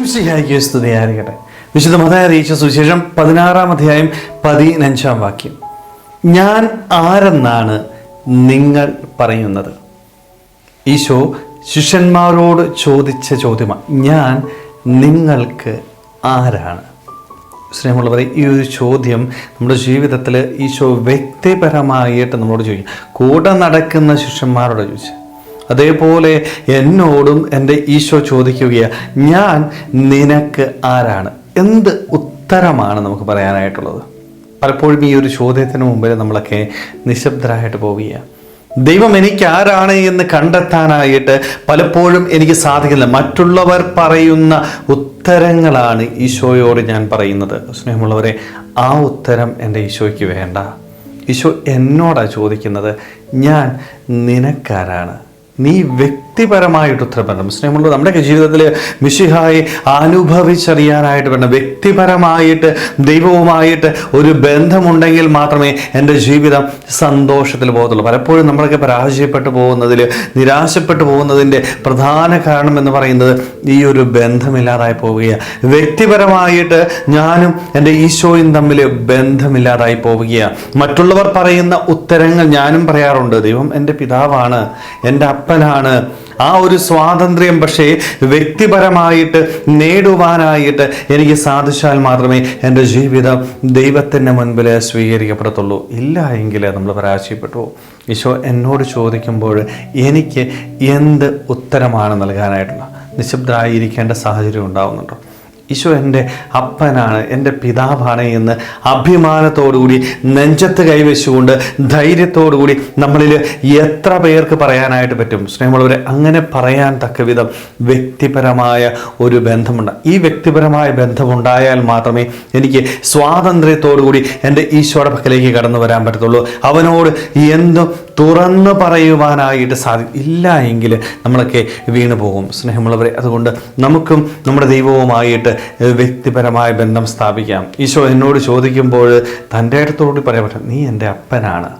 ഈശംസിഹായിക്ക് സ്തുതിയായിരിക്കട്ടെ വിശുദ്ധ മതായ അറിയിച്ച സുവിശേഷം പതിനാറാം അധ്യായം പതിനഞ്ചാം വാക്യം. ഞാൻ ആരെന്നാണ് നിങ്ങൾ പറയുന്നത്? ഈശോ ശിഷ്യന്മാരോട് ചോദിച്ച ചോദ്യമാണ് ഞാൻ നിങ്ങൾക്ക് ആരാണ്? സ്നേഹമുള്ളവരെ ഈ ഒരു ചോദ്യം നമ്മുടെ ജീവിതത്തിൽ ഈശോ വ്യക്തിപരമായിട്ട് നമ്മളോട് ചോദിക്കും. കൂടെ നടക്കുന്ന ശിഷ്യന്മാരോട് ചോദിച്ചു അതേപോലെ എന്നോടും എന്റെ ഈശോ ചോദിക്കുകയാണ് ഞാൻ നിനക്ക് ആരാണ്? എന്ത് ഉത്തരമാണ് നമുക്ക് പറയാനായിട്ടുള്ളത്? പലപ്പോഴും ഈ ഒരു ചോദ്യത്തിന് മുമ്പിൽ നമ്മളൊക്കെ നിശബ്ദരായിട്ട് പോവുകയാണ് ദൈവം എനിക്ക് ആരാണ് എന്ന് കണ്ടെത്താനായിട്ട് പലപ്പോഴും എനിക്ക് സാധിക്കില്ല മറ്റുള്ളവർ പറയുന്ന ഉത്തരങ്ങളാണ് ഈശോയോട് ഞാൻ പറയുന്നത്. സ്നേഹമുള്ളവരെ ആ ഉത്തരം എന്റെ ഈശോയ്ക്ക് വേണ്ട. ഈശോ എന്നോടാണ് ചോദിക്കുന്നത് ഞാൻ നിനക്കാരാണ് നീ വ്യക്തിപരമായിട്ട് ഉത്തരം പറയണം സ്നേഹമുള്ള നമ്മുടെ ജീവിതത്തിൽ മിഷിഹായി അനുഭവിച്ചറിയാനായിട്ട് വേണം വ്യക്തിപരമായിട്ട് ദൈവവുമായിട്ട് ഒരു ബന്ധമുണ്ടെങ്കിൽ മാത്രമേ എന്റെ ജീവിതം സന്തോഷത്തിൽ പോകത്തുള്ളൂ. പലപ്പോഴും നമ്മളൊക്കെ പരാജയപ്പെട്ടു പോകുന്നതിൽ നിരാശപ്പെട്ടു പോകുന്നതിന്റെ പ്രധാന കാരണം എന്ന് പറയുന്നത് ഈ ഒരു ബന്ധമില്ലാതായി പോവുകയാണ്. വ്യക്തിപരമായിട്ട് ഞാനും എന്റെ ഈശോയും തമ്മിൽ ബന്ധമില്ലാതായി പോവുകയാണ്. മറ്റുള്ളവർ പറയുന്ന ഉത്തരങ്ങൾ ഞാനും പറയാറുണ്ട്. ദൈവം എന്റെ പിതാവാണ് എന്റെ അപ്പനാണ് ആ ഒരു സ്വാതന്ത്ര്യം പക്ഷേ വ്യക്തിപരമായിട്ട് നേടുവാനായിട്ട് എനിക്ക് സാധിച്ചാൽ മാത്രമേ എന്റെ ജീവിതം ദൈവത്തിന്റെ മുൻപിൽ സ്വീകരിക്കപ്പെടത്തുള്ളൂ. ഇല്ല എങ്കിൽ നമ്മൾ പരാജയപ്പെട്ടു. ഈശോ എന്നോട് ചോദിക്കുമ്പോൾ എനിക്ക് എന്ത് ഉത്തരമാണ് നൽകാനായിട്ടുള്ള നിശബ്ദരായിരിക്കേണ്ട സാഹചര്യം ഉണ്ടാവുന്നുണ്ടോ? ഈശോ എന്റെ അപ്പനാണ് എന്റെ പിതാവാണ് എന്ന് അഭിമാനത്തോടുകൂടി നെഞ്ചത്ത് കൈവച്ചുകൊണ്ട് ധൈര്യത്തോടുകൂടി നമ്മളിൽ എത്ര പേർക്ക് പറയാനായിട്ട് പറ്റും? സ്നേഹമുള്ളവരെ അങ്ങനെ പറയാൻ തക്ക വിധം വ്യക്തിപരമായ ഒരു ബന്ധമുണ്ട്. ഈ വ്യക്തിപരമായ ബന്ധമുണ്ടായാൽ മാത്രമേ എനിക്ക് സ്വാതന്ത്ര്യത്തോടുകൂടി എന്റെ ഈശോയുടെ പക്കലേക്ക് കടന്നു വരാൻ പറ്റത്തുള്ളൂ. അവനോട് എന്തും തുറന്നു പറയുവാനായിട്ട് സാധിക്കും ഇല്ല എങ്കിൽ നമ്മളൊക്കെ വീണു പോകും സ്നേഹമുള്ളവരെ അതുകൊണ്ട് നമുക്കും നമ്മുടെ ദൈവവുമായിട്ട് വ്യക്തിപരമായ ബന്ധം സ്ഥാപിക്കാം. ഈശോ എന്നോട് ചോദിക്കുമ്പോൾ തന്റെ അടുത്തോട് പറയാൻ പറ്റും നീ എന്റെ അപ്പനാണ്.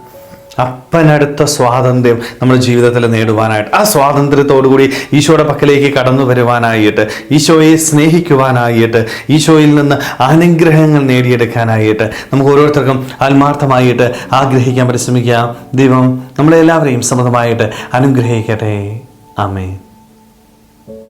അപ്പനടുത്ത സ്വാതന്ത്ര്യം നമ്മുടെ ജീവിതത്തിൽ നേടുവാനായിട്ട് ആ സ്വാതന്ത്ര്യത്തോടുകൂടി ഈശോയുടെ പക്കലേക്ക് കടന്നു വരുവാനായിട്ട് ഈശോയെ സ്നേഹിക്കുവാനായിട്ട് ഈശോയിൽ നിന്ന് അനുഗ്രഹങ്ങൾ നേടിയെടുക്കാനായിട്ട് നമുക്ക് ഓരോരുത്തർക്കും ആത്മാർത്ഥമായിട്ട് ആഗ്രഹിക്കാൻ പരിശ്രമിക്കാം. ദൈവം നമ്മളെല്ലാവരെയും സമൃദ്ധമായിട്ട് അനുഗ്രഹിക്കട്ടെ. ആമേൻ.